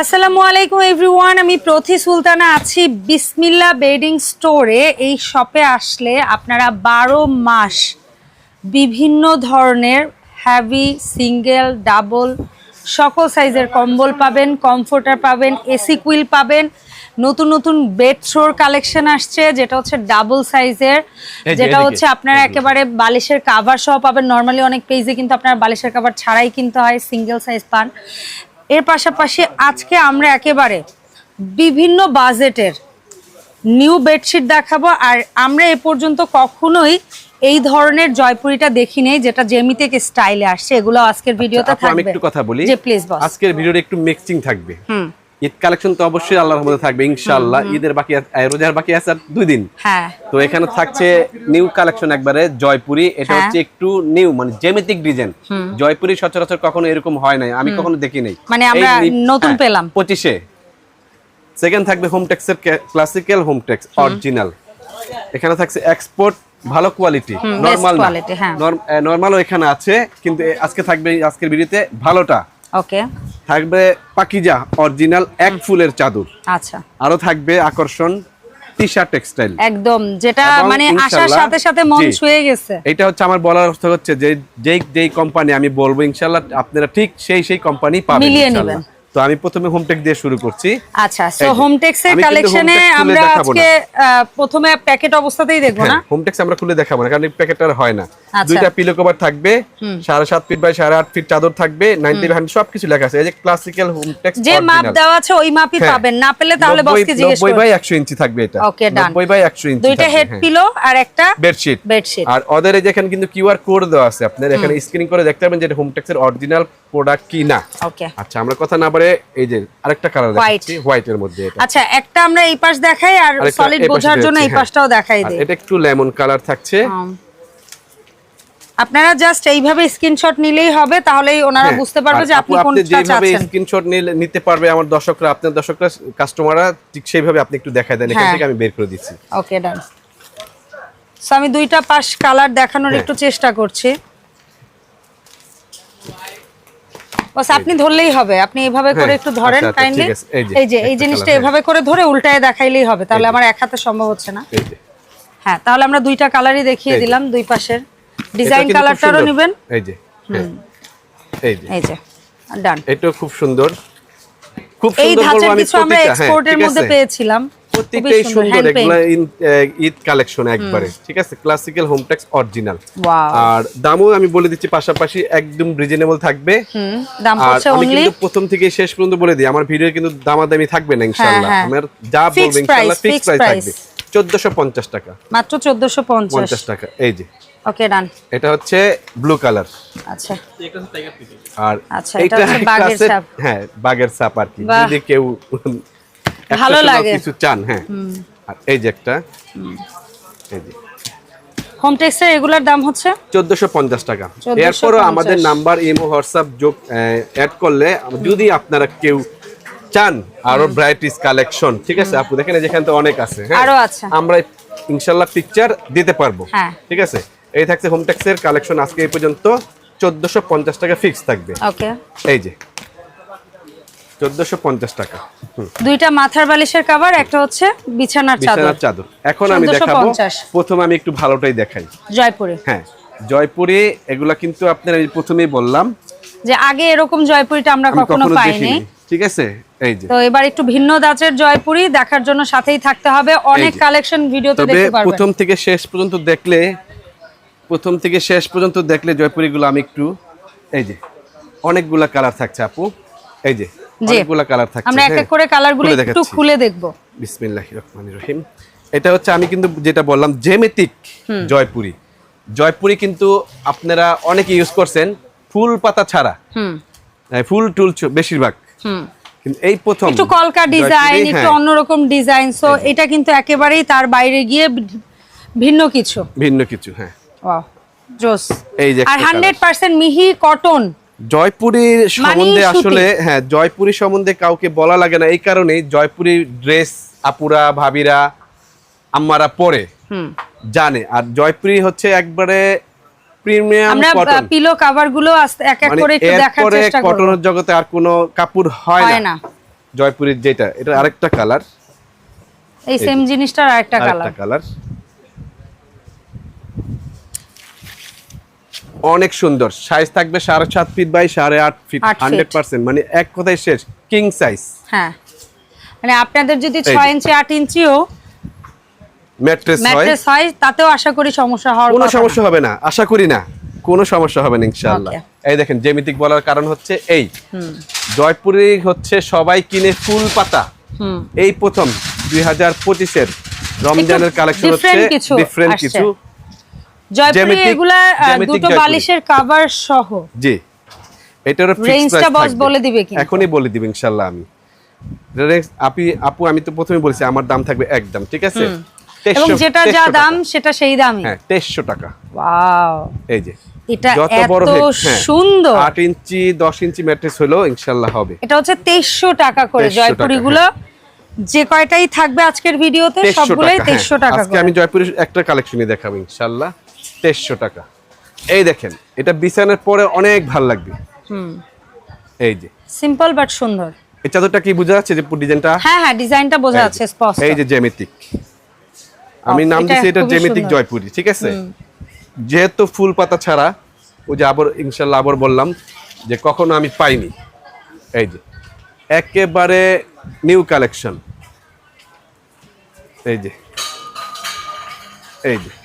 আসসালামু আলাইকুম এভরিওয়ান আমি প্রথি সুলতানা আছি বিসমিল্লা বেডিং স্টোরে। এই শপে আসলে আপনারা বারো মাস বিভিন্ন ধরনের হ্যাভি সিঙ্গেল ডাবল সকল সাইজের কম্বল পাবেন কমফোর্টার পাবেন এসি কুইল পাবেন। নতুন নতুন বেড শোর কালেকশন আসছে যেটা হচ্ছে ডাবল সাইজের যেটা হচ্ছে আপনারা একেবারে বালিশের কাভার সহ পাবেন। নর্মালি অনেক পেজে কিন্তু আপনারা বালিশের কাভার ছাড়াই কিনতে হয় সিঙ্গেল সাইজ পান। এর পাশাপাশি আজকে আমরা একেবারে বিভিন্ন বাজেটের নিউ বেডশিট দেখাবো আর আমরা এ পর্যন্ত কখনোই এই ধরনের জয়পুরিটা দেখি নেই যেটা জেমি থেকে স্টাইলে আসছে। এগুলো আজকের ভিডিওতে থাকবে আমি একটু কথা বলি। যে প্লিজ বস আজকের ভিডিওর একটু মিক্সিং থাকবে। হুম। ঈদ কালেকশন তো অবশ্যই আল্লাহর রহমতে থাকবে ইনশাআল্লাহ। ঈদের বাকি রোজার বাকি আছে আর দুই দিন। হ্যাঁ। তো এখানে থাকছে নিউ কালেকশন একবারে জয়পুরি। এটা হ্যাঁ। হচ্ছে একটু নিউ মানে জেমেটিক ডিজাইন। জয়পুরি সচরাচর কখনো এরকম হয় নাই আমি কখনো দেখি নাই। মানে আমরা নতুন পেলাম। পঁচিশে। সেকেন্ড থাকবে হোমটেক্সের ক্লাসিক্যাল হোমটেক্স অরিজিনাল এখানে থাকছে এক্সপোর্ট ভালো কোয়ালিটি নরমাল হ্যাঁ। নরমালও এখানে আছে কিন্তু আজকে থাকবে আজকের ভিডিওতে ভালোটা। ওকে থাকবে পাকিজা অরিজিনাল এক ফুলের চাদর। আচ্ছা। আরও থাকবে আকর্ষণ টি শার্ট টেক্সটাইল একদম যেটা মানে আসার সাথে সাথে মন ছুঁয়ে গেছে। এটা হচ্ছে আমার বলার অর্থ হচ্ছে যে যেই যেই কোম্পানি আমি বলব ইনশাল্লাহ আপনারা ঠিক সেই সেই কোম্পানি পাবেন মিলিয়ে নেবেন। তো আমি প্রথমে হোমটেক দিয়ে শুরু করছি। আচ্ছা সো হোমটেক্স এর কালেকশনে আমরা আজকে প্রথমে প্যাকেট অবস্থাতেই দেখব না? হ্যাঁ হোমটেক্স আমরা খুলে দেখাবো না কারণ প্যাকেট আর হয় না। আচ্ছা। দুইটা পিলো কভার থাকবে সাড়ে সাত ফিট বাই সাড়ে আট ফিট চাদর থাকবে নাইনটি হান্ড্রেড সবকিছু লেখা আছে। এই যে ক্লাসিক্যাল হোমটেক্স যে মাপ দেওয়া আছে ওই মাপই হ্যাঁ। পাবেন। না পেলে তাহলে বসকে জিজ্ঞেস করুন। বাই একশো ইঞ্চি থাকবে এটা। ওকে ডান নব্বই বাই একশো ইঞ্চি দুইটা হেড পিলো আর একটা বেডশিট বেডশিট আর ওদের এখানে কিন্তু কিউআর কোড দেওয়া আছে আপনার এখানে স্ক্রিনিং করে দেখতে পাবেন যে এটা হোমটেক্স এর অরিজিনাল প্রোডাক্ট কিনা। ওকে আচ্ছা আমরা কথা না বলে এই যে আরেকটা কালার. দেখাচ্ছি হোয়াইট এর মধ্যে এটা। আচ্ছা একটা আমরা এই পাশ দেখাই আর সলিড বোঝার জন্য এই পাশটাও দেখাই দিই। এটা একটু লেমন কালার থাকছে। আপনারা জাস্ট এইভাবে স্ক্রিনশট নিলেই হবে তাহলেই ওনারা হ্যাঁ, বুঝতে পারবে যে আপনি কোনটা চাচ্ছেন। যেভাবে স্ক্রিনশট নিতে পারবে আমার দর্শকরা আপনার দর্শকরা কাস্টমাররা ঠিক সেইভাবে আপনি একটু দেখায় দেন এখান হ্যাঁ। থেকে আমি বের করে দিচ্ছি। ওকে ডান সো আমি দুইটা পাশ কালার দেখানোর হ্যাঁ। একটু চেষ্টা করছি। বাস আপনি ধরলেই হবে। আপনি এইভাবে করে হ্যাঁ, একটু ধরেন আচ্ছা, আচ্ছা, কাইন্ডলি এই যে, এই এই জিনিসটা এভাবে করে ধরে উল্টায় দেখাইলেই হবে। তাহলে আমার এক হাতে সম্ভব হচ্ছে না। হ্যাঁ তাহলে আমরা দুইটা কালারই দেখিয়ে দিলাম দুই পাশের। ডিজাইন কালারটারও। নেবেন। এই যে হ্যাঁ, এই যে। এই যে ডান। এটাও খুব সুন্দর। খুব এই সুন্দর বলব ধাঁচের আমি কিছু আমরা হ্যাঁ এক্সপোর্টের মধ্যে পেয়েছিলাম। প্রত্যেকটাই সুন্দর। এগুলা ঈদ কালেকশন একবারে ঠিক আছে? ক্লাসিক্যাল হোমটেক্স অরিজিনাল আর দামও আমি বলে দিচ্ছি পাশাপাশি একদম রিজনেবল থাকবে। আর আমি কিন্তু প্রথম থেকে শেষ পর্যন্ত বলে দিই আমার ভিডিও কিন্তু দামাদামি থাকবে না ইনশাআল্লাহ। হ্যাঁ। আমার যা বলব ইনশাআল্লাহ price, ফিক্স প্রাইস। থাকবে। 1450 টাকা। মাত্র চোদ্দশো পঞ্চাশ। টাকা এই যে। ওকে ডান এটা হচ্ছে ব্লু কালার আচ্ছা। আর আচ্ছা, এটা হচ্ছে বাঘের আছে- হ্যাঁ বাগের ছাপ আর কি। যদি কেউ ভালো লাগে। কিছু চান হ্যাঁ। আর এই যে একটা এই যে। হোম টেক্সের এগুলার দাম হচ্ছে? চোদ্দশো পঞ্চাশ টাকা। এরপরও আমাদের নাম্বার ইমো হোয়াটসঅ্যাপ যোগ অ্যাড করলে যদি আপনারা কেউ চান আরও ব্রাইটিস কালেকশন ঠিক আছে? আপু দেখেন যেখানে তো অনেক আছে হ্যাঁ? আরও আছে। আমরা ইনশাল্লাহ পিকচার দিতে পারব হ্যাঁ। ঠিক আছে? এই থাকছে হোমটেক্সের কালেকশন আজকে এই পর্যন্ত চোদ্দশো পঞ্চাশ টাকা ফিক্স থাকবে। ওকে এই যে। চোদ্দশো পঞ্চাশ টাকা। দুইটা মাথার বালিশের কভার একটা হচ্ছে বিছানার চাদর বিছানার চাদর। এখন আমি দেখাবো। 1450 প্রথমে আমি একটু ভালোটাই দেখাই। জয়পুরে। হ্যাঁ জয়পুরে এগুলা কিন্তু আপনার আমি প্রথমেই বললাম। যে আগে এরকম জয়পুরিটা আমরা কখনো পাইনি। ঠিক আছে? এই যে। তো এবার একটু ভিন্ন দাঁচের জয়পুরি দেখার জন্য সাথেই থাকতে হবে। অনেক কালেকশন ভিডিওতে দেখতে পারবেন। প্রথম থেকে শেষ পর্যন্ত দেখলে প্রথম থেকে শেষ পর্যন্ত দেখলে জয়পুরিগুলো আমি একটু এই যে অনেকগুলা কালার থাকছে আপু। এই যে। অনেকগুলা কালার থাকছে আমরা এক এক হ্যাঁ। করে কালারগুলো একটু খুলে দেখব। বিসমিল্লাহির রহমানির রহিম। এটা হচ্ছে আমি কিন্তু যেটা বললাম জেমেটিক জয়পুরি। জয়পুরি কিন্তু আপনারা অনেকে ইউজ করছেন ফুল পাতা ছাড়া। হুম। হ্যাঁ, ফুল টুল বেশিরভাগ। এই প্রথম একটু কলকা ডিজাইন জয়পুরি, একটু হ্যাঁ, অন্যরকম ডিজাইন সো এটা কিন্তু একেবারেই তার বাইরে গিয়ে ভিন্ন কিছু। ভিন্ন কিছু হ্যাঁ। ওয়াও জোস। এই যে আর একটা হান্ড্রেড পার্সেন্ট মিহি কটন জয়পুরীর সম্বন্ধে আসলে হ্যাঁ জয়পুরি সম্বন্ধে কাউকে বলা লাগে না। এই কারণেই জয়পুরি ড্রেস আপুরা ভাবিরা আম্মারা পরে জানে। আর জয়পুরি হচ্ছে একবারে প্রিমিয়াম কটন। পিলো কাভারগুলো এক এক মানে করে একটু দেখার চেষ্টা করব। কটনের জগতে আর কোনো কাপড় হয় না। না। জয়পুরের যেটা এটা আরেকটা কালার এই সেম জিনিসটার আরেকটা কালার আরেকটা কালার অনেক সুন্দর। সাইজ থাকবে সাড়ে সাত ফিট বাই সাড়ে আট ফিট হান্ড্রেড পার্সেন্ট মানে এক কথায় শেষ কিং সাইজ হ্যাঁ। মানে আপনাদের যদি ছয় ইঞ্চি আট ইঞ্চিও ম্যাট্রেস ম্যাট্রেস হয় তাতেও আশা করি সমস্যা হওয়ার কোনো সমস্যা হবে না আশা করি না। কোনো সমস্যা হবে না ইনশাআল্লাহ। এই দেখেন জ্যামিতিক বলার কারণ হচ্ছে এই। জয়পুরে হচ্ছে সবাই কিনে ফুল পাতা। এই প্রথম দুই হাজার পঁচিশের রমজানের কালেকশন হচ্ছে ডিফারেন্ট কিছু জয়পুরি এগুলা দুটো বালিশের কাভার সহ। জি। এটার boss বলে দিবে। এখনই বলে দিবে ইনশাআল্লাহ আমি। আপনি আপু আমি তো প্রথমে বলেছি আমার দাম থাকবে একদম ঠিক আছে? এবং যেটা যা দাম সেটা সেই দামই। হ্যাঁ টাকা। ওয়াও এই যে। এটা এত হ্যাঁ, সুন্দর। ইঞ্চি দশ ইঞ্চি ম্যাট্রেস হবে। এটা হচ্ছে টাকা করে 2300 জয়পুরি গুলো যে কয়টাই থাকবে আজকের ভিডিওতে 2300 সবগুলোই টাকা, হ্যাঁ। তেইশশো টাকা আজকে আমি জয়পুরের একটা কালেকশনই দেখাবো ইনশাল্লাহ। তেইশশো টাকা। এই দেখেন এটা বিছানার পরে অনেক ভালো লাগবে। হুম। এই যে। সিম্পল বাট সুন্দর। এই চাদরটা কি বোঝা যাচ্ছে যে ডিজাইনটা? হ্যাঁ হ্যাঁ ডিজাইনটা বোঝা যাচ্ছে স্পষ্ট। এই যে জ্যামিতিক। আমি নাম এটা দিয়েছি এটা জ্যামিতিক জয়পুরি ঠিক আছে? যেহেতু ফুল পাতা ছাড়া ওই যে আবার ইনশাল্লাহ আবার বললাম যে কখনো আমি পাইনি। এই যে। একেবারে নিউ কালেকশন। এই যে। এই যে।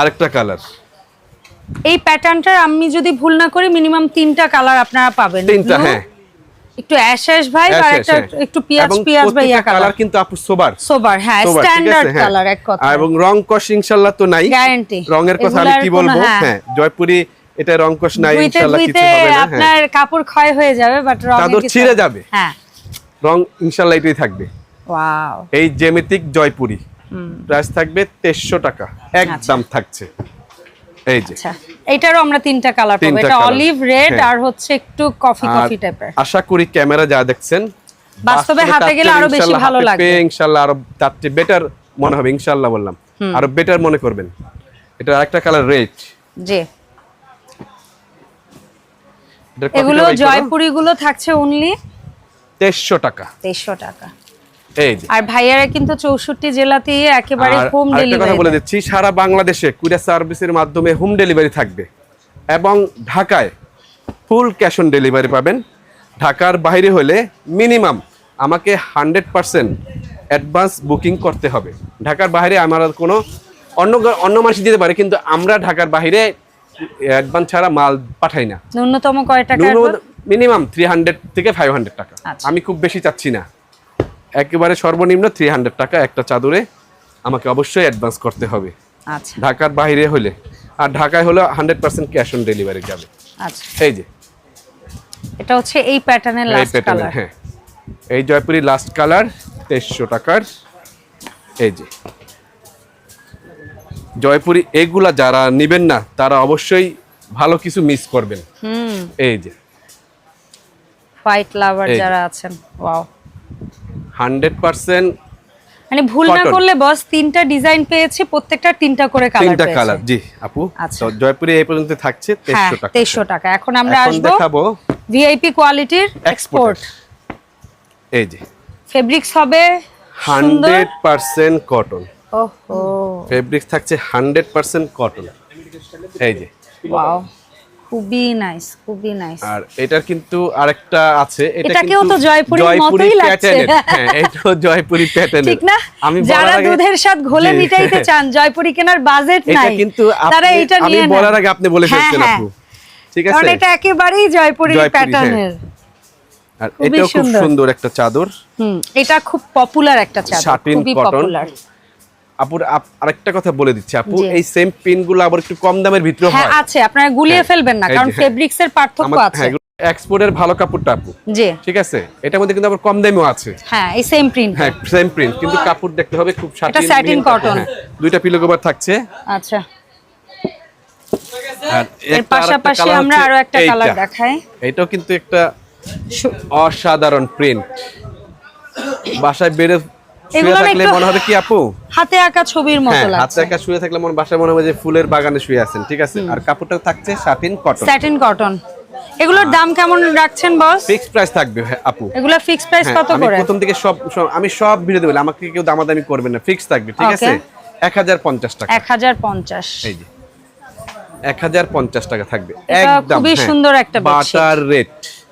আরেকটা কালার এই প্যাটার্নটার আমি যদি ভুল না করি মিনিমাম তিনটা কালার আপনারা পাবেন। তিনটা হ্যাঁ। একটু অ্যাশ অ্যাশ ভাই আর একটা হ্যাঁ। একটু পিয়াজ পিয়াজ ইয়া কালার কিন্তু আপু সোবার সোবার হ্যাঁ স্ট্যান্ডার্ড। কালার এক কথা। এবং রং কষ ইনশাল্লাহ তো নাই। Guarantee। রঙের কথা আমি কি বলব? হ্যাঁ। হ্যাঁ জয়পুরি এটা রং কষ নাই ধুইতে ইনশাল্লাহ কিছু হবে না হ্যাঁ। আপনার কাপড় ক্ষয় হয়ে যাবে বাট রং চাদর ছিঁড়ে যাবে। হ্যাঁ। রং ইনশাল্লাহ এটাই থাকবে। ওয়াও এই জ্যামিতিক জয়পুরি। প্রাইস থাকবে তেইশশো টাকা। একদম থাকছে। এই যে। আচ্ছা। এইটারও আমরা তিনটা কালার পাবো। এটা অলিভ রেড হ্যাঁ। আর হচ্ছে একটু কফি কফি টাইপের আশা করি ক্যামেরা যা দেখছেন বাস্তবে হাতে গেলে আরও বেশি ভালো লাগবে। পেয়ে ইনশাল্লাহ আরও তার চেয়ে বেটার মনে হবে ইনশাল্লাহ বললাম। আরও বেটার মনে করবেন। এটা আরেকটা কালার রেড জি। এগুলো জয়পুরি গুলো থাকছে অনলি তেইশশো টাকা। তেইশশো টাকা। আর ভাইয়ারা কিন্তু চৌষট্টি জেলাতেই একেবারে হোম কথা বলে দিচ্ছি সারা বাংলাদেশে কুরিয়ার সার্ভিসের মাধ্যমে হোম ডেলিভারি থাকবে এবং ঢাকায় ফুল ক্যাশ অন ডেলিভারি পাবেন। ঢাকার বাইরে হলে মিনিমাম আমাকে হান্ড্রেড পার্সেন্ট অ্যাডভান্স বুকিং করতে হবে। ঢাকার বাইরে আমার কোনো অন্য অন্য মানুষ দিতে পারে কিন্তু আমরা ঢাকার বাইরে অ্যাডভান্স ছাড়া মাল পাঠাই না। ন্যূনতম কয় টাকা মিনিমাম থ্রি হান্ড্রেড থেকে ফাইভ হান্ড্রেড টাকা। আচ্ছা। আমি খুব বেশি চাচ্ছি না। একেবারে সর্বনিম্ন থ্রি হান্ড্রেড টাকা একটা চাদরে আমাকে অবশ্যই অ্যাডভান্স করতে হবে। আচ্ছা। ঢাকার বাইরে হলে। আর ঢাকায় হলে hundred percent cash on delivery যাবে। আচ্ছা। এই যে। এটা হচ্ছে এই প্যাটার্নের লাস্ট কালার হ্যাঁ। এই জয়পুরি লাস্ট কালার তেইশশো টাকার। এই যে। জয়পুরি এগুলা যারা নিবেন না তারা অবশ্যই ভালো কিছু মিস করবেন। হুম। এই যে। হোয়াইট লাভার যারা আছেন ওয়াও হান্ড্রেড পার্সেন্ট মানে ভুল না করলে বস তিনটা ডিজাইন পেয়েছি প্রত্যেকটা তিনটা করে কালার তিনটা কালার জি আপু। আচ্ছা। জয়পুরি এই পর্যন্ত থাকছে হ্যাঁ তেইশশো টাকা। তেইশশো টাকা। এখন আমরা আসব দেখাবো ভিআইপি কোয়ালিটির এক্সপোর্ট এই যে। ফেব্রিক্স হবে সুন্দর। হান্ড্রেড পার্সেন্ট কটন ওহো। ফেব্রিক্স থাকছে হান্ড্রেড পার্সেন্ট কটন এই যে। ওয়াও খুবই নাইস খুবই নাইস আর এটার কিন্তু আরেকটা আছে এটা এটাকেও তো জয়পুরি মতোই লাগছে। হ্যাঁ এটাও জয়পুরি প্যাটার্নের ঠিক না? আমি যারা দুধের স্বাদ ঘোলে মিটাইতে চান জয়পুরি কেনার বাজেট এটা নাই। কিন্তু তারা এটা নিয়ে নেন। বলার আগে আপনি বলে হ্যাঁ, ফেলছেন হ্যাঁ। আপু। ঠিক কারণ এটা একেবারেই জয়পুরি প্যাটার্নের আর এটাও খুব সুন্দর। সুন্দর একটা চাদর। হুম এটা খুব পপুলার একটা চাদর। খুবই পপুলার আপুর আপ- আরেকটা কথা বলে দিচ্ছি আপু। এই সেম পিনগুলো আবার একটু কম দামের ভিতরে হ্যাঁ হয়। আছে আপনারা গুলিয়ে হ্যাঁ, ফেলবেন না কারণ যে, হ্যাঁ। পার্থক্য আছে। এক্সপোর্টের ভালো কাপড়টা আপু। জি। ঠিক আছে? এটার মধ্যে কিন্তু আবার কম দামেও আছে। হ্যাঁ এই সেম প্রিন্ট হ্যাঁ সেম প্রিন্ট কিন্তু কাপড় দেখতে হবে খুব এটা satin cotton। হ্যাঁ, দুইটা পিলো কভার থাকছে। আচ্ছা। আর এর পাশাপাশি আমরা আরও একটা। কালার দেখাই। এটাও কিন্তু একটা অসাধারণ প্রিন্ট বাসায় বেড়ে শুয়ে থাকলে মনে হবে কি আপু? হাতে আঁকা ছবির মতো হ্যাঁ হাতে লাগছে শুয়ে থাকলে মনে বাসায় মনে হবে যে ফুলের বাগানে শুয়ে আছেন ঠিক আছে? আর কাপড়টা থাকছে সাটিন কটন স্যাটিন কটন এগুলোর দাম কেমন রাখছেন বস ফিক্সড প্রাইস থাকবে আপু। এগুলো ফিক্স প্রাইস কত আমি প্রথম থেকে সব সব- আমি সব ভিডিও দেবো আমাকে কেউ দামাদামি করবেন না ফিক্স থাকবে ঠিক আছে? Okay. এক হাজার পঞ্চাশ টাকা। এক হাজার পঞ্চাশ। এই যে। এক হাজার পঞ্চাশ টাকা থাকবে একদম খুবই হ্যাঁ। সুন্দর একটা বাটার রেট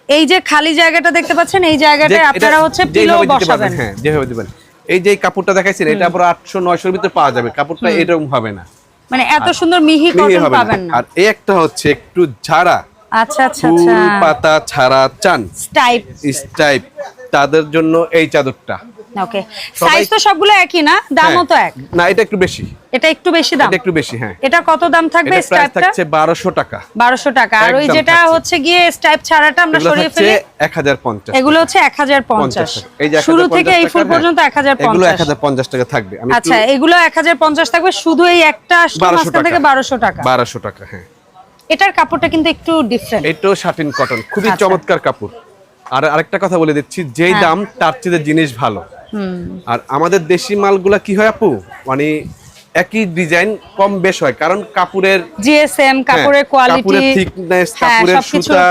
এই যে খালি জায়গাটা দেখতে পাচ্ছেন এই জায়গাটায় আপনারা হচ্ছে পিলো বসাবেন। হ্যাঁ যেভাবে দিবেন। এই যে কাপড়টা দেখাইছেন এটা আবার আটশো নয়শোর ভিতরে পাওয়া যাবে কাপড়টা এরকম হবে না। মানে এত সুন্দর মিহি কটন হবে পাবেন না। না আর এই একটা হচ্ছে একটু ঝাড়া। আচ্ছা আচ্ছা আচ্ছা। পাতা ছাড়া চান। স্টাইপ। স্টাইপ। তাদের জন্য এই চাদরটা। ওকে সাইজ তো সবগুলো একই না? দামও তো এক। হ্যাঁ। না এটা একটু বেশি। এটা একটু বেশি দাম? এটা একটু বেশি হ্যাঁ। এটা কত দাম থাকবে এটা প্রাইস থাকছে বারোশো টাকা। বারোশো টাকা। আর ওই যেটা হচ্ছে গিয়ে স্টাইপ ছাড়াটা আমরা সরিয়ে ফেলি? এক হাজার পঞ্চাশ এগুলো হচ্ছে এক হাজার পঞ্চাশ। এই যে শুরু থেকে এই ফুল পর্যন্ত হ্যাঁ। এক হাজার এগুলো এক পঞ্চাশ হাজার পঞ্চাশ টাকা থাকবে। আমি আচ্ছা এগুলো এক হাজার পঞ্চাশ থাকবে। শুধু এই একটা টাকা। থেকে বারোশো টাকা। বারোশো টাকা হ্যাঁ। এটার কাপড়টা কিন্তু একটু ডিফারেন্ট এটাও শাটিন কটন খুবই আচ্ছা। চমৎকার কাপড়। আর আরেকটা কথা বলে দিচ্ছি যেই হ্যাঁ। দাম তার চেয়ে জিনিস ভালো। আর আমাদের দেশি মালগুলা কি হয় আপু মানে একই ডিজাইন কম বেশ হয় কারণ কাপড়ের জিএসএম হ্যাঁ, কাপড়ের কোয়ালিটি কাপড়ের থিকনেস হ্যাঁ, কাপড়ের সুতা।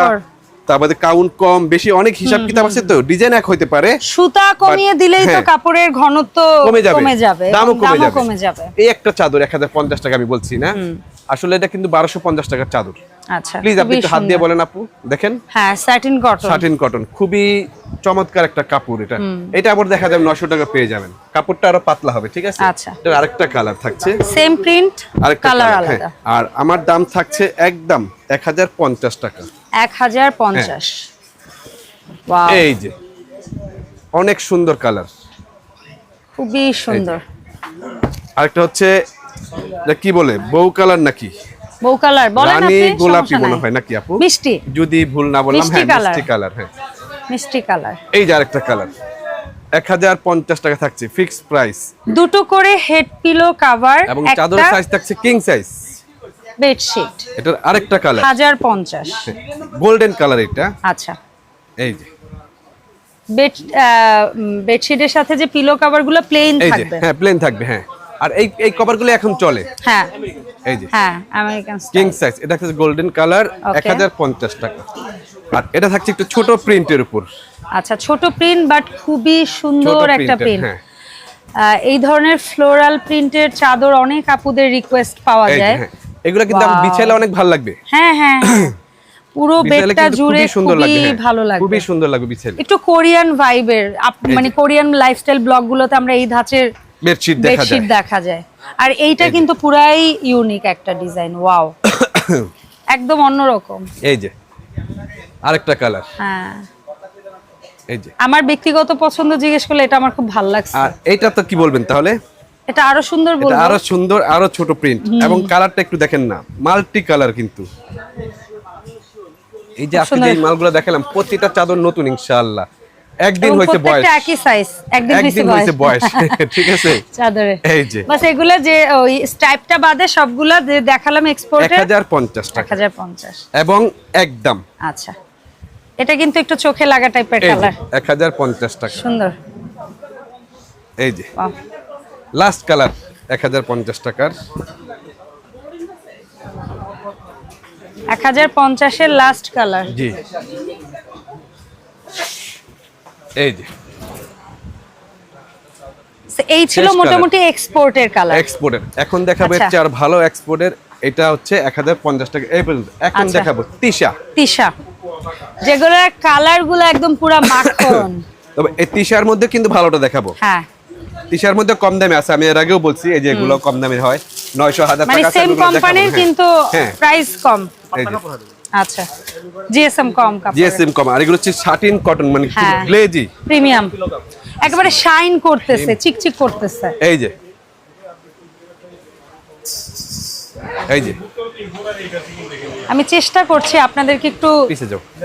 তারপরে কাউন্ট কম বেশি অনেক হিসাব কিতাব আছে তো ডিজাইন এক হইতে পারে সুতা কমিয়ে দিলেই তো হ্যাঁ। কাপড়ের ঘনত্ব কমে যাবে দামও কমে যাবে। এই একটা চাদর এক হাজার পঞ্চাশ টাকা আমি বলছি না? আসলে এটা কিন্তু বারোশো পঞ্চাশ টাকার চাদর। আচ্ছা প্লিজ আপনি খুবই হাত দিয়ে বলেন আপু দেখেন। হ্যাঁ স্যাটিন কটন সাটিন কটন খুবই চমৎকার একটা কাপড় এটা। এটা আবার দেখা যাবে নশো টাকা পেয়ে যাবেন। কাপড়টা আরও পাতলা হবে ঠিক আছে? আচ্ছা। এটার আরেকটা কালার থাকছে। সেম প্রিন্ট আরেকটা কালার কালার হ্যাঁ। আলাদা আর আমার দাম থাকছে একদম এক হাজার পঞ্চাশ টাকা। এক হাজার পঞ্চাশ। এই যে অনেক সুন্দর কালার। খুবই সুন্দর। আরেকটা হচ্ছে কি বলে বউ কালার নাকি? বউ কালার বলেন আপনি গোলাপি মনে হয় নাকি আপু? মিষ্টি। যদি ভুল না বললাম হ্যাঁ মিষ্টি কালার। হ্যাঁ। মিষ্টি কালার। এই যে আরেকটা কালার। এক হাজার পঞ্চাশ টাকা থাকছে ফিক্সড প্রাইস দুটো করে হেড পিলো কাভার এবং চাদর সাইজ থাকছে কিং সাইজ বেডশিট। এটার আরেকটা কালার হাজার পঞ্চাশ। গোল্ডেন কালার এটা। আচ্ছা। এই যে। বেড বেডশিটের সাথে যে পিলো কাভারগুলো প্লেন থাকবে। হ্যাঁ প্লেন থাকবে হ্যাঁ। আর এই এই কভারগুলো এখন চলে। হ্যাঁ। এই যে। হ্যাঁ আমেরিকান কিং সাইজ এটা হচ্ছে গোল্ডেন কালার Okay. এক হাজার পঞ্চাশ টাকা। আর এটা থাকছে একটু ছোট প্রিন্টের উপর। আচ্ছা ছোট প্রিন্ট বাট খুবই সুন্দর একটা প্রিন্ট হ্যাঁ। এই ধরনের ফ্লোরাল প্রিন্টের চাদর অনেক আপুদের রিকোয়েস্ট পাওয়া যায়। হ্যাঁ। এগুলো কিন্তু বিছাইলে অনেক ভালো লাগবে। হ্যাঁ হ্যাঁ। পুরো বেডটা জুড়ে খুবই হ্যাঁ। ভালো লাগবে। খুবই সুন্দর লাগবে বিছাইলে। একটু কোরিয়ান ভাইবের মানে কোরিয়ান লাইফস্টাইল ব্লগগুলোতে আমরা এই ধাঁচের বেডশিট দেখা বেডশিট যায়। দেখা যায়। আর এইটা কিন্তু পুরাই ইউনিক একটা ডিজাইন ওয়াও একদম অন্যরকম। এই যে। আরেকটা কালার হ্যাঁ। এই যে। আমার ব্যক্তিগত পছন্দ জিজ্ঞেস করলে এটা আমার খুব ভালো লাগছে। আর এইটা তো কি বলবেন তাহলে? এটা আরও সুন্দর বলব। আরও সুন্দর আরও ছোট প্রিন্ট এবং কালারটা একটু দেখেন না মাল্টি কালার কিন্তু। এই যে আজকে সুন্দর। মালগুলো দেখালাম প্রতিটা চাদর নতুন ইনশাআল্লাহ। একদিন হয়েছে বয়স। প্রত্যেকটা একই সাইজ একদিন হয়েছে বয়স। ঠিক আছে? চাদরে। এই যে। বাস এগুলো যে ওই স্টাইপটা বাদে সবগুলা যে দেখালাম এক এক্সপোর্টে হাজার পঞ্চাশ এক টাকা হাজার পঞ্চাশ। এবং একদম। আচ্ছা। এটা কিন্তু একটু চোখে লাগা টাইপের কালার এক হাজার পঞ্চাশ টাকা। সুন্দর। এই যে। লাস্ট কালার এক হাজার পঞ্চাশ টাকার। এক হাজার পঞ্চাশের লাস্ট কালার জি। এই যে। এই ছিল মোটামুটি এক্সপোর্টের কালার এক্সপোর্টের এখন দেখাবো আচ্ছা। আর ভালো এক্সপোর্টের এটা হচ্ছে এক হাজার পঞ্চাশ টাকা। এই পর্যন্ত। এখন আচ্ছা। দেখাবো। তিশা। তিশা। যেগুলোর কালারগুলো একদম পুরা মাখন। তবে এই তিশার মধ্যে কিন্তু ভালোটা দেখাবো। হ্যাঁ। তিশার মধ্যে কম দামে আছে আমি এর আগেও বলছি এই যে এগুলো কম দামে হয় নয়শো হাজার মানে টাকা সেম কোম্পানির হ্যাঁ। কিন্তু প্রাইস কম। আচ্ছা। জিএসএম কম কাপড় জিএসএম কম আর এগুলো হচ্ছে শাটিন কটন মানে। গ্লেজি প্রিমিয়াম একেবারে শাইন করতেছে চিকচিক করতেছে। এই যে। এই যে। আমি চেষ্টা করছি আপনাদেরকে একটু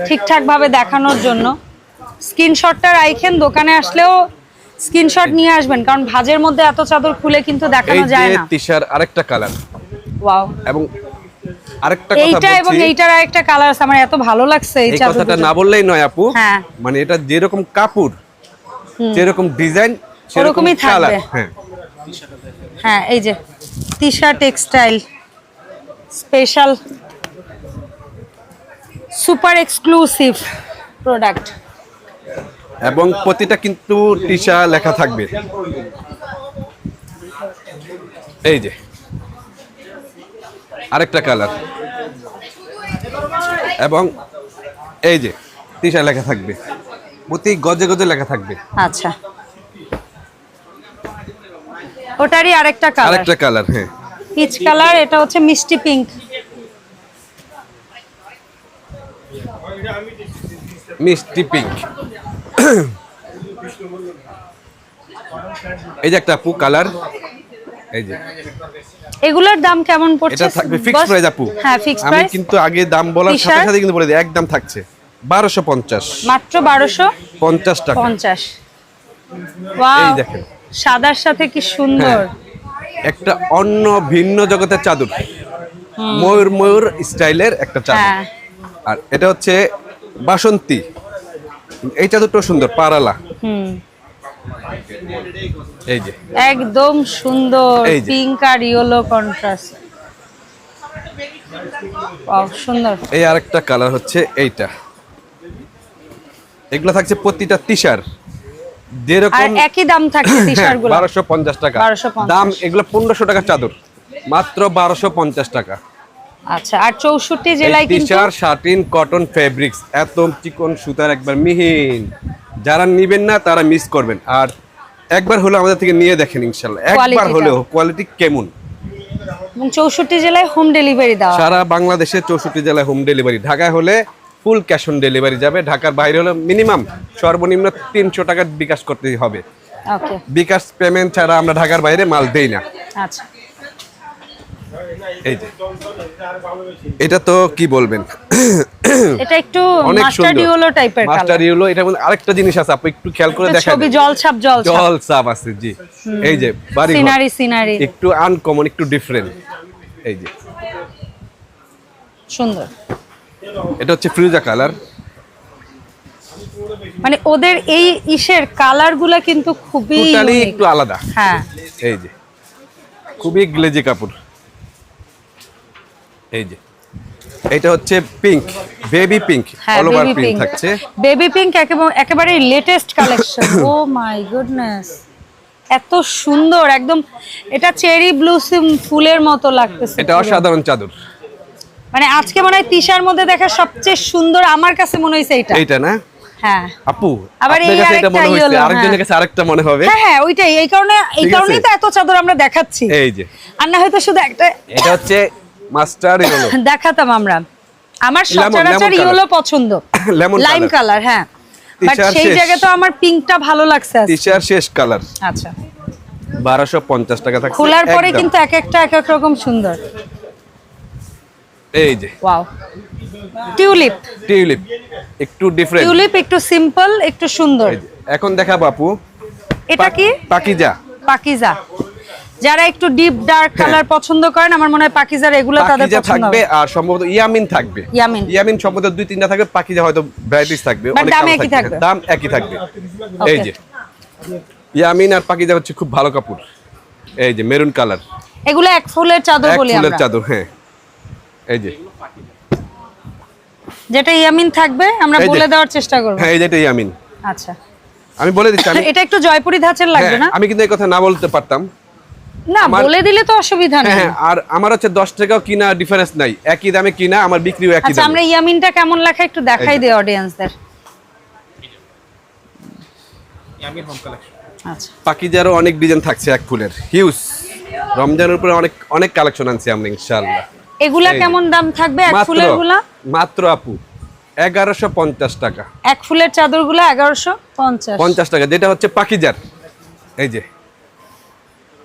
ঠিকঠাক ভাবে দেখানোর জন্য। স্ক্রিনশটটা রাইখেন দোকানে আসলেও স্ক্রিনশট নিয়ে আসবেন কারণ ভাজের মধ্যে এত চাদর খুলে কিন্তু দেখানো যায় না। তিশার আরেকটা কালার ওয়াও। এবং আরেকটা কথা এইটা এবং এইটার আরেকটা কালার আছে আমার এত ভালো লাগছে এই এই চাদর কথাটা না বললেই নয় আপু হ্যাঁ। মানে এটা যেরকম কাপড় যেরকম ডিজাইন সেরকমই থাকবে। হ্যাঁ। হ্যাঁ এই যে Tisha textile special super exclusive product এবং প্রতিটা কিন্তু টিশা লেখা থাকবে। এই যে। আরেকটা কালার। এবং এই যে টিশা লেখা থাকবে। প্রতি গজে গজে লেখা থাকবে। আচ্ছা। ওটারই আরেকটা কালার। আরেকটা কালার হ্যাঁ। পিচ কালার এটা হচ্ছে মিষ্টি পিঙ্ক। মিষ্টি পিঙ্ক। এই যে একটা আপু কালার। এই যে। এগুলোর দাম কেমন পড়ছে? এটা থাকবে ফিক্স বস? প্রাইস আপু। হ্যাঁ ফিক্স আমি কিন্তু আগে দাম বলার সাথে সাথে কিন্তু বলে দিই একদম থাকছে। বারোশো পঞ্চাশ। মাত্র বারোশো? পঞ্চাশ টাকা। পঞ্চাশ। ওয়াও এই দেখেন। সাদার সাথে কি সুন্দর। হ্যাঁ। একটা অন্য ভিন্ন জগতের চাদর। ময়ূর ময়ূর স্টাইলের একটা চাদর। হ্যাঁ। আর এটা হচ্ছে বাসন্তী। এই দুটো সুন্দর পারালা। হুম। এই যে। একদম সুন্দর পিঙ্ক আর ইয়েলো কন্ট্রাস্ট সুন্দর। এই আরেকটা কালার হচ্ছে এইটা। এগুলো থাকছে প্রতিটা টিশার যেরকম একই দাম থাকে টি শার্ট বারোশো পঞ্চাশ টাকা। 1250 দাম এগুলো পনেরোশো টাকা চাদর। মাত্র বারোশো পঞ্চাশ টাকা। আচ্ছা আর চৌষট্টি জেলায় টি কিন্তু শার্ট শার্টিন কটন ফেব্রিক্স এত চিকন সুতার একবার মিহিন। যারা নিবেন না তারা মিস করবেন। আর একবার হলো আমাদের থেকে নিয়ে দেখেন ইনশাল্লাহ একবার। হলেও কোয়ালিটি কেমন? এবং চৌষট্টি জেলায় হোম ডেলিভারি দেওয়া। সারা বাংলাদেশে চৌষট্টি জেলায় হোম ডেলিভারি ঢাকায় হলে ফুল ক্যাশ অন ডেলিভারি যাবে। ঢাকার বাইরে হলে মিনিমাম সর্বনিম্ন তিনশো টাকার বিকাশ করতে হবে। ওকে বিকাশ পেমেন্ট ছাড়া আমরা ঢাকার বাইরে মাল দেই না। আচ্ছা। এই যে। এটা তো কি বলবেন? এটা একটু টাইপের কালার। এটা মধ্যে আরেকটা জিনিস আছে আপনি একটু খেয়াল করে দেখেন ছবি জলছাপ জলছাপ। জল আছে জি। এই যে বাড়ি সিনারি সিনারি। একটু আনকমন একটু ডিফারেন্ট এই যে। সুন্দর। এটা হচ্ছে ফ্রিজা কালার। মানে ওদের এই ইসের কালারগুলা কিন্তু খুবই টোটালি একটু আলাদা। হ্যাঁ। এই যে। খুবই গ্লেজি কাপড়। এই যে। এটা হচ্ছে pink baby pink all over pink থাকছে। বেবি পিঙ্ক একেবারে latest collection oh my goodness এত সুন্দর একদম এটা চেরি ব্লুসিম ফুলের মতো লাগতেছে এটা অসাধারণ চাদর। মানে আজকে মনে হয় তিশার মধ্যে দেখা সবচেয়ে সুন্দর আমার কাছে মনে হয়েছে এটা এইটা না? হ্যাঁ। আপু আবার এই এটা আরেকটা আরেকজনের হ্যাঁ। কাছে আরেকটা মনে হবে। হ্যাঁ হ্যাঁ ওইটাই এই কারণে এই কারণেই তো এত চাদর আমরা দেখাচ্ছি। এই যে। আর না হয়তো শুধু একটা এটা হচ্ছে মাস্টার ইয়েলো দেখাতাম আমরা। আমার সচরাচর ইয়েলো পছন্দ। Lemon লাইম কালার হ্যাঁ। বাট সেই। জায়গায় তো আমার পিঙ্কটা ভালো লাগছে। টিশার শেষ কালার আচ্ছা। বারোশো পঞ্চাশ টাকা থাকছে। খোলার পরে কিন্তু এক একটা এক এক রকম সুন্দর। এই যে। ওয়াও টিউলিপ টিউলিপ একটু ডিফারেন্ট টিউলিপ একটু সিম্পল একটু সুন্দর। এখন দেখাবো আপু। এটা কি? পাকিজা। পাকিজা। যারা একটু ডিপ ডার্ক কালার পছন্দ করেন আমার মনে হয় পাকিজার এগুলো তাদের পছন্দ থাকবে আর সম্ভবত ইয়ামিন থাকবে। ইয়ামিন। ইয়ামিন সম্ভবত দুই তিনটা থাকবে পাকিজা হয়তো ভ্যারাইটিস থাকবে। অনেক দাম একই থাকবে। দাম একই থাকবে। এই যে। ইয়ামিন আর পাকিজা হচ্ছে খুব ভালো কাপড়। এই যে মেরুন কালার এগুলো এক ফুলের চাদর বলি আমরা। এক ফুলের চাদর হ্যাঁ। এই যে। যেটা ইয়ামিন থাকবে আমরা বলে দেওয়ার চেষ্টা করব। হ্যাঁ এই যে এটা ইয়ামিন। আচ্ছা। আমি বলে দিচ্ছি এটা একটু জয়পুরি ধাঁচের লাগবে হ্যাঁ, না? আমি কিন্তু এই কথা না বলতে পারতাম। না বলে দিলে তো অসুবিধা নেই। হ্যাঁ আর আমার হচ্ছে দশ টাকাও কিনা ডিফারেন্স নাই। একই দামে কিনা আমার বিক্রিও একই আচ্ছা আমরা ইয়ামিনটা কেমন লেখা একটু দেখাই এই যে। দিই অডিয়েন্সদের আচ্ছা। পাকিজারও অনেক ডিজাইন থাকছে এক ফুলের। হিউজ রমজানের উপরে অনেক অনেক কালেকশন আনছি আমরা ইনশাআল্লাহ। এগুলা কেমন দাম থাকবে এক মাত্র ফুলেরগুলা মাত্র আপু এগারোশো পঞ্চাশ টাকা। এক ফুলের চাদরগুলা এগারোশো পঞ্চাশ। পঞ্চাশ টাকা যেটা হচ্ছে পাকিজার। এই যে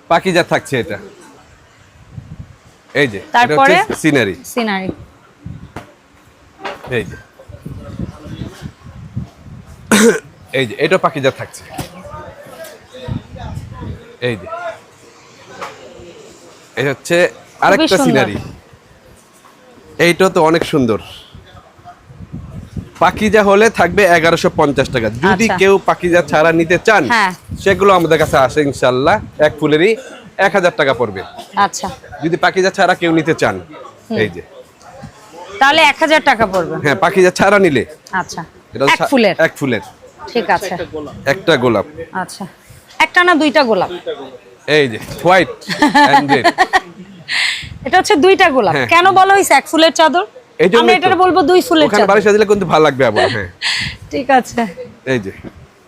পাকিজার থাকছে এটা। এই যে তারপরে? সিনারি। সিনারি। এই যে। এই যে এটা পাকিজার থাকছে। এই যে। এটা হচ্ছে আরেকটা। সিনারি। এইটা তো অনেক সুন্দর। পাকিজা হলে থাকবে এগারোশো পঞ্চাশ টাকা। যদি আচ্ছা। কেউ পাকিজা ছাড়া নিতে চান হ্যাঁ। সেগুলো আমাদের কাছে আসে ইনশাল্লাহ। এক ফুলেরই এক হাজার টাকা পড়বে। আচ্ছা। যদি পাখিজা ছাড়া কেউ নিতে চান এই যে। তাহলে এক হাজার টাকা পড়বে। হ্যাঁ পাখিজা ছাড়া নিলে। আচ্ছা। এটা এক ফুলের। এক ফুলের। ঠিক আছে। একটা গোলাপ। আচ্ছা। একটা না দুইটা গোলাপ? এই যে হোয়াইট এটা হচ্ছে দুইটা গোলাপ। হ্যাঁ। কেন বলা হয়েছে এক ফুলের চাদর? এই জন্যই আমরা এটা বলব দুই ফুলের চাদর। বাড়ি সাজিলে কিন্তু ভালো লাগবে হ্যাঁ। ঠিক আছে। এই যে।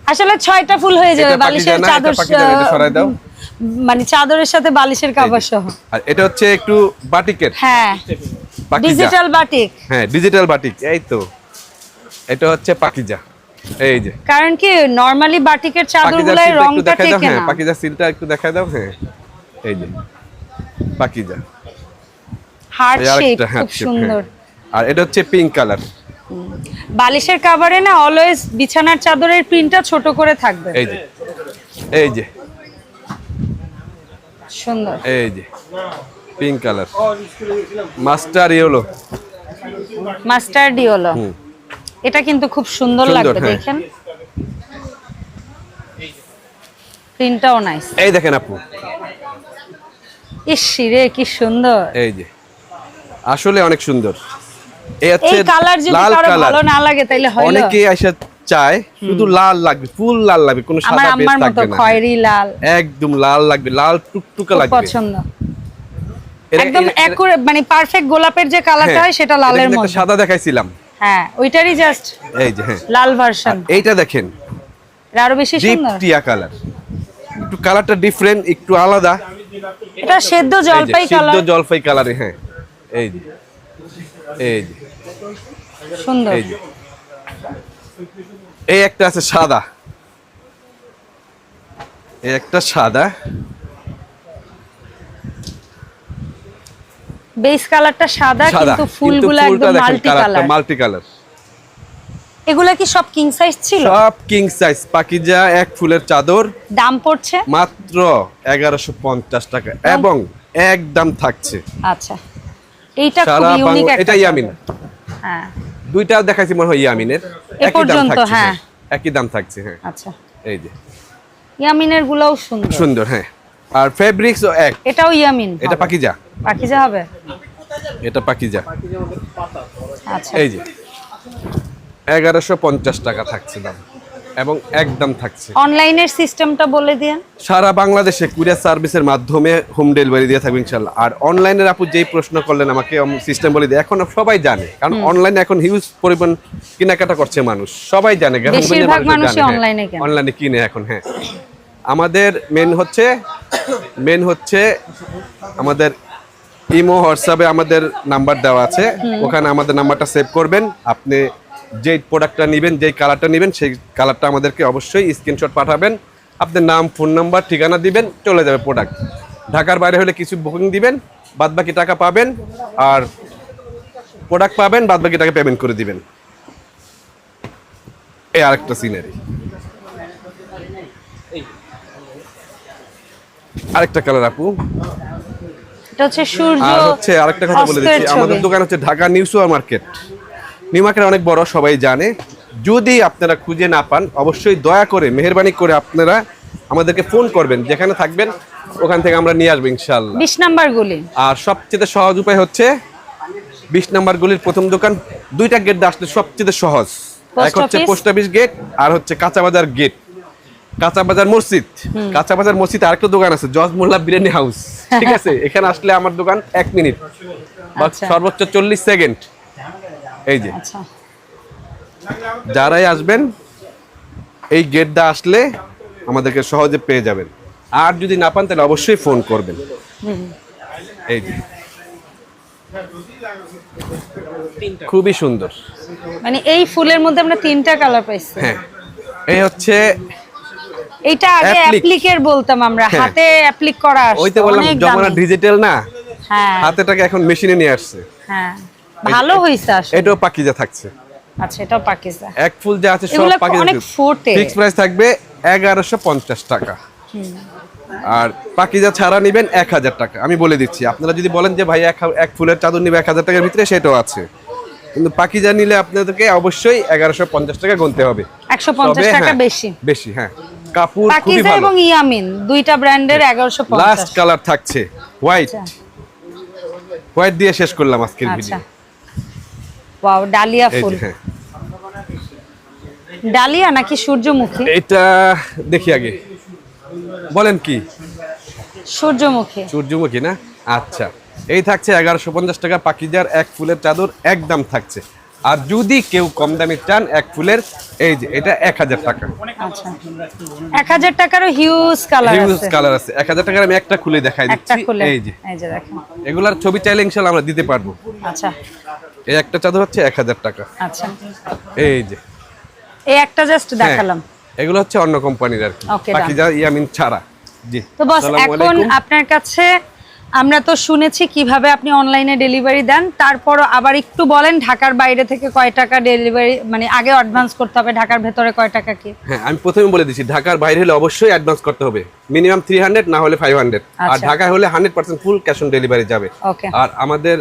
আসলে ছয়টা ফুল হয়ে যাবে বালিশের চাদর পাকিজা সরাই দাও। মানে চাদরের সাথে বালিশের কাভার সহ। আর এটা হচ্ছে একটু বাটিকের। হ্যাঁ। ডিজিটাল বাটিক হ্যাঁ ডিজিটাল বাটিক এই তো। এটা হচ্ছে পাকিজা এই যে। কারণ কি নরমালি বাটিকের চাদরগুলোর রংটা টেকে হ্যাঁ না। পাকিজার সিলটা একটু দেখাই দাও হ্যাঁ। এই যে। পাকিজা হার্ট শেপ হ্যাঁ খুব সুন্দর। আর এটা হচ্ছে পিঙ্ক কালার বালিশের কাভারে না অলওয়েজ বিছানার চাদরের প্রিন্টটা ছোট করে থাকবে। এই যে এই যে সুন্দর। এই যে pink colour master yellow master হুম। এটা কিন্তু খুব সুন্দর সুন্দর, লাগবে হ্যাঁ। দেখেন। প্রিন্টটাও নাইস এই দেখেন আপু। ইস রে কি সুন্দর। এই যে আসলে অনেক সুন্দর। এই কালার যদি কারও ভালো না লাগে তাইলে হয় অনেকে এসে চায় শুধু লাল লাগবে ফুল লাল লাগবে কোনো সাদা বেস থাকবে না। খয়েরি লাল। একদম লাল লাগবে লাল টুকটুকা লাগবে। পছন্দ। একদম এরা- মানে পারফেক্ট গোলাপের যে কালারটা হ্যাঁ, সেটা এটা লালের মধ্যে। সাদা দেখাইছিলাম। হ্যাঁ ওইটারই জাস্ট এই যে হ্যাঁ। লাল ভার্সন এইটা দেখেন আরও বেশি সুন্দর। টিয়া কালার একটু কালারটা ডিফারেন্ট একটু আলাদা। এটা সেদ্ধ জলপাই সিদ্ধ কালার জলপাই কালারে হ্যাঁ। এই যে এই যে। সুন্দর। এই একটা আছে সাদা। এই একটা সাদা। বেস কালারটা সাদা সাদা। কিন্তু ফুলগুলো একদম মাল্টি কালার মাল্টি কালার এগুলা কি সব কিং সাইজ ছিল? সব কিং সাইজ পাকিজা এক ফুলের চাদর। দাম পড়ছে? মাত্র এগারোশো পঞ্চাশ টাকা। এবং একদম থাকছে। আচ্ছা। এইটা খুব ইউনিক একটা এটা ইয়ামিন। হ্যাঁ। দুইটা দেখাইছি মনে হয় ইয়ামিনের। একই দাম থাকছে হ্যাঁ। হ্যাঁ। একই দাম থাকছে হ্যাঁ। আচ্ছা। এই যে। ইয়ামিনের গুলাও সুন্দর। সুন্দর হ্যাঁ। আর ফেব্রিক্স ও এক। এটাও ইয়ামিন এটা পাকিজা। পাকিজা হবে? এটা পাকিজা। আচ্ছা। এই যে। এগারোশো পঞ্চাশ টাকা থাকছে দাম। এবং একদম থাকছে। অনলাইনের সিস্টেমটা বলে দিন। সারা বাংলাদেশে কুরিয়ার সার্ভিসের মাধ্যমে হোম ডেলিভারি দিয়ে থাকবে ইনশাল্লাহ। আর অনলাইনের আপু যেই প্রশ্ন করলেন আমাকে সিস্টেম বলে দিয়ে এখন সবাই জানে। কারণ অনলাইনে এখন হিউজ পরিমাণ কেনাকাটা করছে মানুষ। সবাই জানে। অনলাইনে কিনে। এখন হ্যাঁ। আমাদের মেন হচ্ছে মেন হচ্ছে আমাদের ইমো হোয়াটসঅ্যাপে আমাদের নাম্বার দেওয়া আছে। ওখানে আমাদের নাম্বারটা সেভ করবেন। আপনি যেই প্রোডাক্টটা নেবেন যেই কালারটা নেবেন সেই কালারটা আমাদেরকে অবশ্যই স্ক্রিনশট পাঠাবেন। আপনার নাম ফোন নাম্বার ঠিকানা দিবেন চলে যাবে প্রোডাক্ট ঢাকার বাইরে হলে কিছু বুকিং দিবেন বাদ বাকি টাকা পাবেন আর প্রোডাক্ট পাবেন বাদ বাকি টাকা পেমেন্ট করে দিবেন। এই আরেকটা সিনারি আরেকটা কালার আপু। এটা হচ্ছে সূর্য আর হচ্ছে আরেকটা কথা বলে দিচ্ছি আমাদের দোকান হচ্ছে Dhaka new super market new market অনেক বড় সবাই জানে। যদি আপনারা খুঁজে না পান অবশ্যই দয়া করে মেহরবানি করে আপনারা আমাদেরকে ফোন করবেন। যেখানে থাকবেন ওখান থেকে আমরা নিয়ে আসব ইনশাল্লাহ বিশ নাম্বার গুলি। আর সবচেয়ে সহজ উপায় হচ্ছে বিশ নাম্বার গলির প্রথম দোকান দুইটা গেট দিয়ে আসলে সবচেয়ে সহজ। এক হচ্ছে পোস্ট অফিস গেট আর হচ্ছে কাঁচা বাজার গেট কাঁচা বাজার মসজিদ। কাঁচা বাজার মসজিদ আরেকটা দোকান আছে জজ মোল্লা বিরিয়ানি হাউস। ঠিক আছে? এখানে আসলে আমার দোকান এক মিনিট। বা আচ্ছা। সর্বোচ্চ চল্লিশ সেকেন্ড এই যে। আচ্ছা। যারাই আসবেন এই গেটটা আসলে আমাদেরকে সহজে পেয়ে যাবেন। আর যদি না পান তাহলে অবশ্যই ফোন করবেন। এই যে। খুবই সুন্দর। মানে এই ফুলের মধ্যে আমরা তিনটা কালার পাইছি। হ্যাঁ। এই হচ্ছে এটা আগে। অ্যাপ্লিকের বলতাম আমরা। হ্যাঁ। হাতে অ্যাপ্লিক করা ওই তো বললাম জমানা ডিজিটাল না হ্যাঁ। হাতেটাকে এখন মেশিনে নিয়ে আসছে। হ্যাঁ। ভালো হইছে আসলে। এটাও পাকিজা থাকছে। আচ্ছা এটাও পাকিস্তান এক ফুল যা আছে সব পাকিজা অনেক ফোটে। ফিক্স প্রাইস থাকবে এগারোশো পঞ্চাশ টাকা। আর পাকিজা ছাড়া নেবেন এক হাজার টাকা। আমি বলে দিচ্ছি আপনারা যদি বলেন যে ভাই এক ফুলের চাদর নিবে এক হাজার টাকার ভিতরে সেটাও আছে। কিন্তু পাকিজা নিলে আপনাদেরকে অবশ্যই এগারোশো পঞ্চাশ টাকা গুনতে হবে। একশো পঞ্চাশ তবে টাকা হ্যাঁ, বেশি। বেশি হ্যাঁ। কাপড় খুবই পাকিজা ভালো। এবং ইয়ামিন দুইটা ব্র্যান্ডের এগারোশো লাস্ট কালার থাকছে হোয়াইট আচ্ছা। হোয়াইট দিয়ে শেষ করলাম আজকের আচ্ছা। ভিডিও ওয়াও ডালিয়া ফুল। হ্যাঁ। ডালিয়া নাকি সূর্যমুখী? এটা দেখি আগে। বলেন কি? সূর্যমুখী। সূর্যমুখী না? আচ্ছা। এই থাকছে এগারোশো পঞ্চাশ টাকা পাকিজার এক ফুলের চাদর একদম থাকছে। আর যদি কেউ কম দামি চান এক ফুলের এই যে এটা এক হাজার টাকা। আচ্ছা। এক হাজার টাকারও হিউজ কালার হিউজ কালার আছে। এক হাজার টাকার আমি একটা খুলে দেখাই দিচ্ছি। এই যে। এগুলার ছবি চাইলে ইনশাল্লাহ আমরা দিতে পারব। আচ্ছা। এই একটা চাদর হচ্ছে এক হাজার টাকা। আচ্ছা। এই যে। এই একটা জাস্ট হ্যাঁ, দেখালাম। এগুলো হচ্ছে অন্য কোম্পানির আর কি। Okay, পাকিজা ইয়ামিন ছাড়া। জি তো বস এখন আপনার কাছে আমরা তো শুনেছি কীভাবে আপনি অনলাইনে ডেলিভারি দেন তারপরও আবার একটু বলেন ঢাকার বাইরে থেকে কয় টাকা ডেলিভারি মানে আগে অ্যাডভান্স করতে হবে ঢাকার ভেতরে কয় টাকা কি? হ্যাঁ আমি প্রথমে বলে দিচ্ছি ঢাকার বাইরে হলে অবশ্যই অ্যাডভান্স করতে হবে। মিনিমাম থ্রি হান্ড্রেড না হলে ফাইভ হান্ড্রেড আর আচ্ছা। ঢাকায় হলে hundred percent full cash on delivery যাবে। আর আমাদের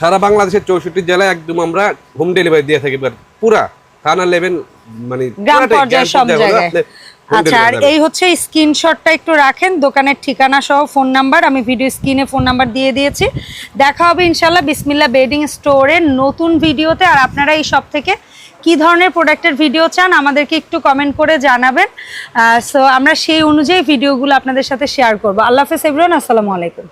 সারা বাংলাদেশের চৌষট্টি জেলায় একদম আমরা হোম ডেলিভারি দিয়ে থাকি পুরা থানা লেভেল মানে গ্রাম পর্যায়ে সব জায়গায়। আচ্ছা আর এই হচ্ছে স্ক্রিনশটটা একটু রাখেন দোকানের ঠিকানা সহ ফোন নাম্বার আমি ভিডিও স্ক্রিনে ফোন নাম্বার দিয়ে দিয়েছি। দেখা হবে ইনশাল্লাহ বিসমিল্লা বেডিং স্টোরের নতুন ভিডিওতে আর আপনারা এই সব থেকে কি ধরনের প্রোডাক্টের ভিডিও চান আমাদেরকে একটু কমেন্ট করে জানাবেন। সো আমরা সেই অনুযায়ী ভিডিওগুলো আপনাদের সাথে শেয়ার করব। আল্লাহ হাফেজ আসসালামু আলাইকুম।